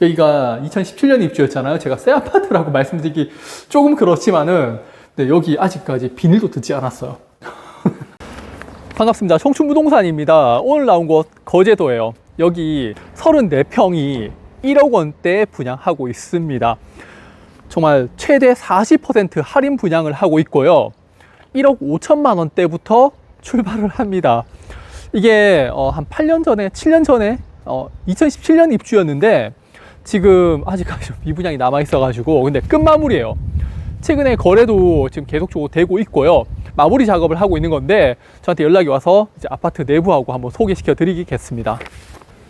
여기가 2017년 입주였잖아요. 제가 새 아파트라고 말씀드리기 조금 그렇지만은 네, 여기 아직까지 비닐도 듣지 않았어요. 반갑습니다. 청춘부동산입니다. 오늘 나온 곳 거제도예요. 여기 34평이 1억 원대에 분양하고 있습니다. 정말 최대 40% 할인 분양을 하고 있고요. 1억 5천만 원대부터 출발을 합니다. 이게 어, 한 8년 전에, 7년 전에, 어, 2017년 입주였는데 지금 아직까지 좀 미분양이 남아 있어가지고 근데 끝마무리예요. 최근에 거래도 지금 계속적으로 되고 있고요. 마무리 작업을 하고 있는 건데 저한테 연락이 와서 이제 아파트 내부하고 한번 소개시켜 드리겠습니다.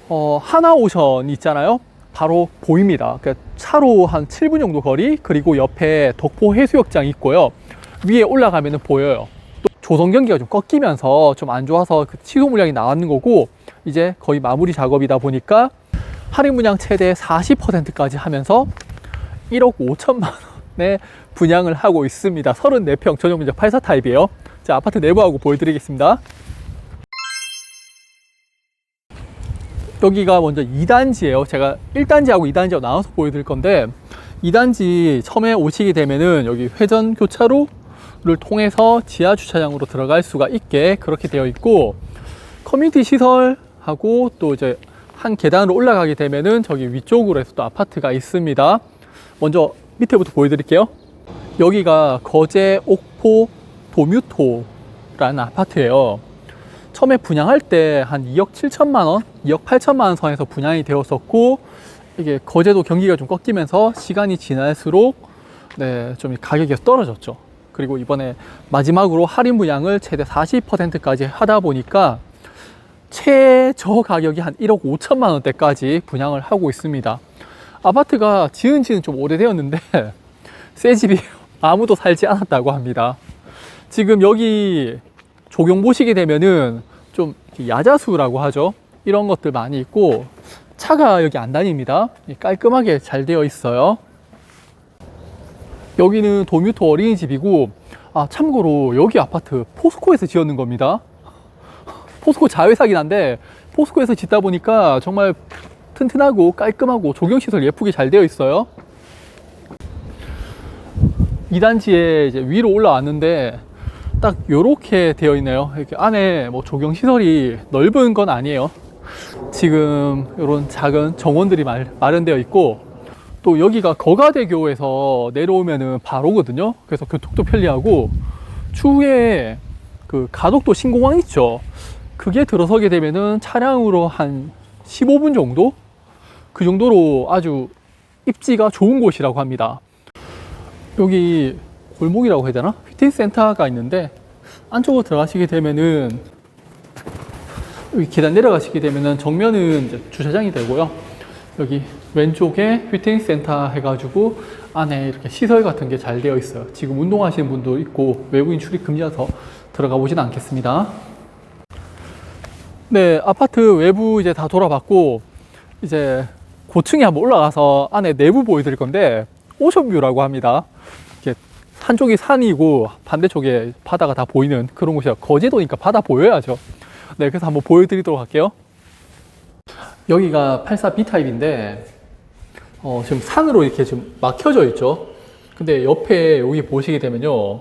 어, 하나오션 있잖아요. 바로 보입니다. 그러니까 차로 한 7분 정도 거리 그리고 옆에 덕포 해수욕장 있고요. 위에 올라가면은 보여요. 또 조성 경기가 좀 꺾이면서 좀 안 좋아서 그 취소 물량이 나왔는 거고 이제 거의 마무리 작업이다 보니까 할인 분양 최대 40%까지 하면서 1억 5천만 원에 분양을 하고 있습니다. 34평 전용 면적 84 타입이에요. 자, 아파트 내부하고 보여드리겠습니다. 여기가 먼저 2단지예요. 제가 1단지하고 2단지하고 나눠서 보여드릴 건데 2단지 처음에 오시게 되면은 여기 회전 교차로를 통해서 지하 주차장으로 들어갈 수가 있게 그렇게 되어 있고 커뮤니티 시설하고 또 이제 한 계단으로 올라가게 되면은 저기 위쪽으로 해서 또 아파트가 있습니다. 먼저 밑에부터 보여드릴게요. 여기가 거제 옥포 도뮤토라는 아파트예요. 처음에 분양할 때 한 2억 7천만 원, 2억 8천만 원 선에서 분양이 되었었고 이게 거제도 경기가 좀 꺾이면서 시간이 지날수록 네, 좀 가격이 떨어졌죠. 그리고 이번에 마지막으로 할인 분양을 최대 40%까지 하다 보니까 최저 가격이 한 1억 5천만 원대까지 분양을 하고 있습니다. 아파트가 지은 지는 좀 오래되었는데 새 집이 아무도 살지 않았다고 합니다. 지금 여기 조경 보시게 되면은 좀 야자수라고 하죠. 이런 것들 많이 있고 차가 여기 안 다닙니다. 깔끔하게 잘 되어 있어요. 여기는 도뮤토 어린이집이고 아 참고로 여기 아파트 포스코에서 지었는 겁니다. 포스코 자회사긴 한데 포스코에서 짓다 보니까 정말 튼튼하고 깔끔하고 조경시설 예쁘게 잘 되어 있어요. 2단지에 이제 위로 올라왔는데 딱 요렇게 되어 있네요. 이렇게 안에 뭐 조경 시설이 넓은 건 아니에요. 지금 이런 작은 정원들이 말, 마련되어 있고 또 여기가 거가대교에서 내려오면은 바로거든요. 그래서 교통도 편리하고 추후에 그 가덕도 신공항 있죠. 그게 들어서게 되면은 차량으로 한 15분 정도? 그 정도로 아주 입지가 좋은 곳이라고 합니다. 여기 골목이라고 해야 되나? 피트니스 센터가 있는데 안쪽으로 들어가시게 되면은 여기 계단 내려가시게 되면은 정면은 주차장이 되고요. 여기 왼쪽에 피트니스 센터 해가지고 안에 이렇게 시설 같은 게 잘 되어 있어요. 지금 운동하시는 분도 있고 외부인 출입 금지라서 들어가 보진 않겠습니다. 네, 아파트 외부 이제 다 돌아봤고 이제 고층에 한번 올라가서 안에 내부 보여드릴 건데 오션뷰라고 합니다. 이렇게 한쪽이 산이고 반대쪽에 바다가 다 보이는 그런 곳이야. 거제도니까 바다 보여야죠. 네, 그래서 한번 보여드리도록 할게요. 여기가 84B 타입인데 어, 지금 산으로 이렇게 지금 막혀져 있죠. 근데 옆에 여기 보시게 되면요.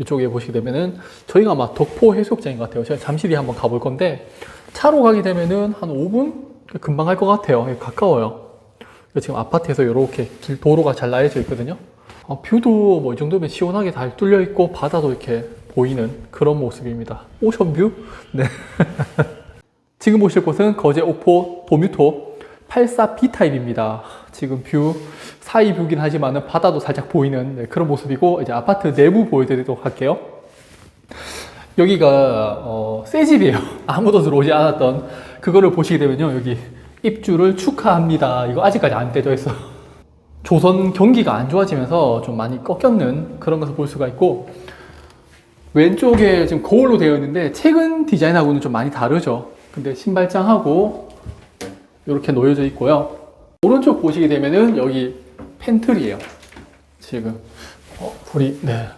이쪽에 보시게 되면은 저희가 아마 덕포 해수욕장인 것 같아요. 제가 잠시 뒤에 한번 가볼 건데 차로 가게 되면은 한 5분 금방 갈 것 같아요. 가까워요. 지금 아파트에서 이렇게 길 도로가 잘 나여져 있거든요. 어, 뷰도 뭐 이 정도면 시원하게 잘 뚫려 있고 바다도 이렇게 보이는 그런 모습입니다. 오션뷰? 네. 지금 보실 곳은 거제 옥포 도뮤토 84B 타입입니다. 지금 뷰 사이 뷰긴 하지만 바다도 살짝 보이는 네, 그런 모습이고 이제 아파트 내부 보여드리도록 할게요. 여기가 어, 새 집이에요. 아무도 들어오지 않았던 그거를 보시게 되면요 여기 입주를 축하합니다. 이거 아직까지 안 떼져 있어. 조선 경기가 안 좋아지면서 좀 많이 꺾였는 그런 것을 볼 수가 있고 왼쪽에 지금 거울로 되어 있는데 최근 디자인하고는 좀 많이 다르죠. 근데 신발장하고 이렇게 놓여져 있고요. 오른쪽 보시게 되면은 여기 팬트리예요. 지금 어, 불이 네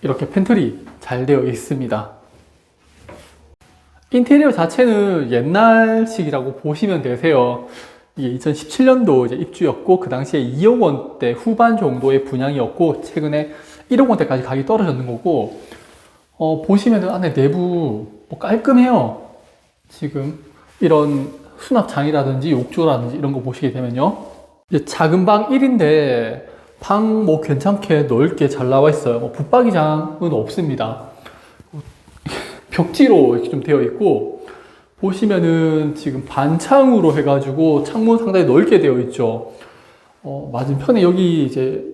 이렇게 팬트리 잘 되어 있습니다. 인테리어 자체는 옛날식이라고 보시면 되세요. 이게 2017년도 이제 입주였고 그 당시에 2억 원대 후반 정도의 분양이었고 최근에 1억 원대까지 가격이 떨어졌는 거고 어, 보시면은 안에 내부 뭐 깔끔해요. 지금 이런 수납장이라든지 욕조라든지 이런 거 보시게 되면요. 작은 방 1인데 방 뭐 괜찮게 넓게 잘 나와 있어요. 뭐 붙박이장은 없습니다. 벽지로 이렇게 좀 되어 있고 보시면은 지금 반창으로 해가지고 창문 상당히 넓게 되어 있죠. 어, 맞은편에 여기 이제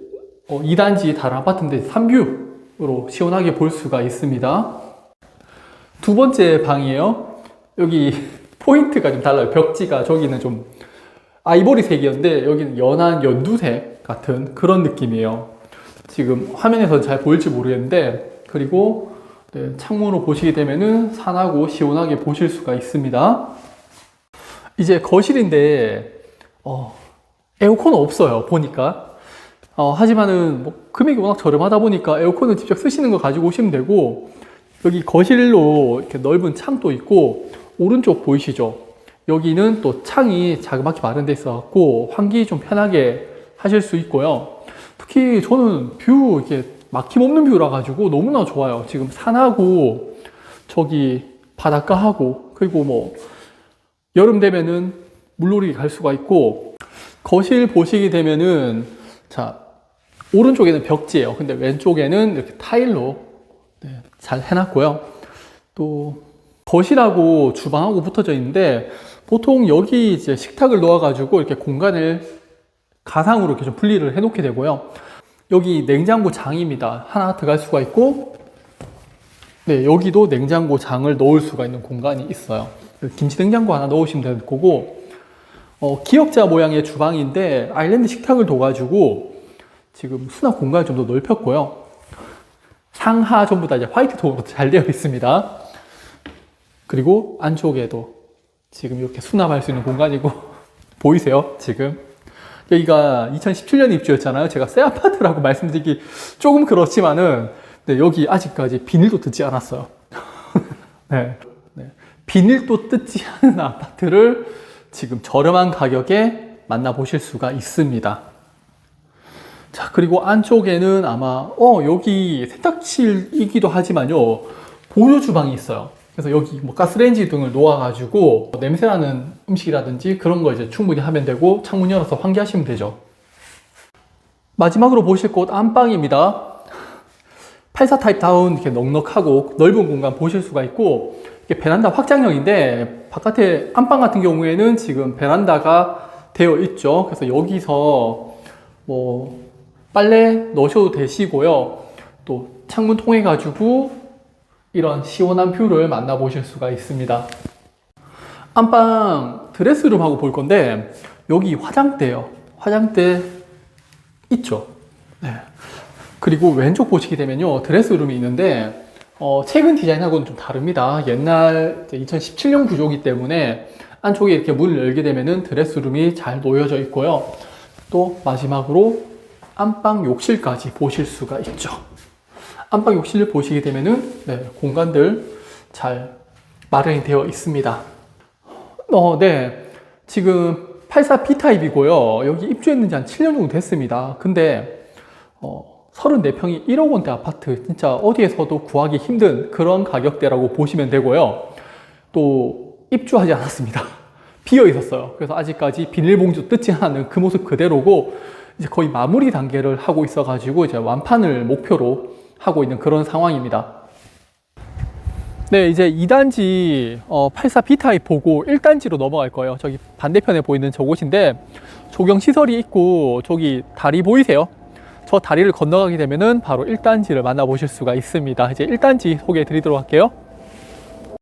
어, 2단지 다른 아파트인데 3뷰로 시원하게 볼 수가 있습니다. 두 번째 방이에요. 여기 포인트가 좀 달라요. 벽지가 저기는 좀 아이보리색이었는데 여기는 연한 연두색 같은 그런 느낌이에요. 지금 화면에서 잘 보일지 모르겠는데 그리고 네, 창문으로 보시게 되면은 산하고 시원하게 보실 수가 있습니다. 이제 거실인데 어, 에어컨 없어요. 보니까. 어, 하지만은 뭐 금액이 워낙 저렴하다 보니까 에어컨은 직접 쓰시는 거 가지고 오시면 되고 여기 거실로 이렇게 넓은 창도 있고 오른쪽 보이시죠? 여기는 또 창이 자그맣게 마련돼 있어 갖고 환기 좀 편하게 하실 수 있고요. 특히 저는 뷰 이게 막힘없는 뷰라 가지고 너무나 좋아요. 지금 산하고 저기 바닷가하고 그리고 뭐 여름 되면은 물놀이 갈 수가 있고 거실 보시게 되면은 자 오른쪽에는 벽지예요. 근데 왼쪽에는 이렇게 타일로 네, 잘 해놨고요. 또 거실하고 주방하고 붙어져 있는데 보통 여기 이제 식탁을 놓아가지고 이렇게 공간을 가상으로 이렇게 좀 분리를 해놓게 되고요. 여기 냉장고 장입니다. 하나 들어갈 수가 있고, 네, 여기도 냉장고 장을 넣을 수가 있는 공간이 있어요. 김치 냉장고 하나 넣으시면 될 거고, 어, 기역자 모양의 주방인데 아일랜드 식탁을 둬가지고 지금 수납 공간을 좀 더 넓혔고요. 상하 전부 다 이제 화이트 톤으로 잘 되어 있습니다. 그리고 안쪽에도 지금 이렇게 수납할 수 있는 공간이고 보이세요? 지금 여기가 2017년 입주였잖아요. 제가 새 아파트라고 말씀드리기 조금 그렇지만은 네, 여기 아직까지 비닐도 뜯지 않았어요. 네. 네. 비닐도 뜯지 않은 아파트를 지금 저렴한 가격에 만나보실 수가 있습니다. 자, 그리고 안쪽에는 아마, 어, 여기 세탁실이기도 하지만요, 보조 주방이 있어요. 그래서 여기 뭐 가스레인지 등을 놓아가지고 냄새나는 음식이라든지 그런 거 이제 충분히 하면 되고 창문 열어서 환기하시면 되죠. 마지막으로 보실 곳 안방입니다. 84 타입 다운 이렇게 넉넉하고 넓은 공간 보실 수가 있고 이게 베란다 확장형인데 바깥에 안방 같은 경우에는 지금 베란다가 되어 있죠. 그래서 여기서 뭐 빨래 넣으셔도 되시고요. 또 창문 통해 가지고 이런 시원한 뷰를 만나보실 수가 있습니다. 안방 드레스룸하고 볼 건데 여기 화장대요. 화장대 있죠. 네. 그리고 왼쪽 보시게 되면요 드레스룸이 있는데 어, 최근 디자인하고는 좀 다릅니다. 옛날 2017년 구조이기 때문에 안쪽에 이렇게 문을 열게 되면은 드레스룸이 잘 놓여져 있고요. 또 마지막으로 안방 욕실까지 보실 수가 있죠. 안방 욕실을 보시게 되면은 네, 공간들 잘 마련이 되어 있습니다. 어, 네. 지금 84B 타입이고요. 여기 입주했는지 한 7년 정도 됐습니다. 근데 어, 34평이 1억 원대 아파트 진짜 어디에서도 구하기 힘든 그런 가격대라고 보시면 되고요. 또 입주하지 않았습니다. 비어 있었어요. 그래서 아직까지 비닐봉지 뜯지 않은 그 모습 그대로고 이제 거의 마무리 단계를 하고 있어가지고 이제 완판을 목표로 하고 있는 그런 상황입니다. 네, 이제 2단지 어, 84B 타입 보고 1단지로 넘어갈 거예요. 저기 반대편에 보이는 저곳인데 조경 시설이 있고 저기 다리 보이세요? 저 다리를 건너가게 되면은 바로 1단지를 만나보실 수가 있습니다. 이제 1단지 소개해 드리도록 할게요.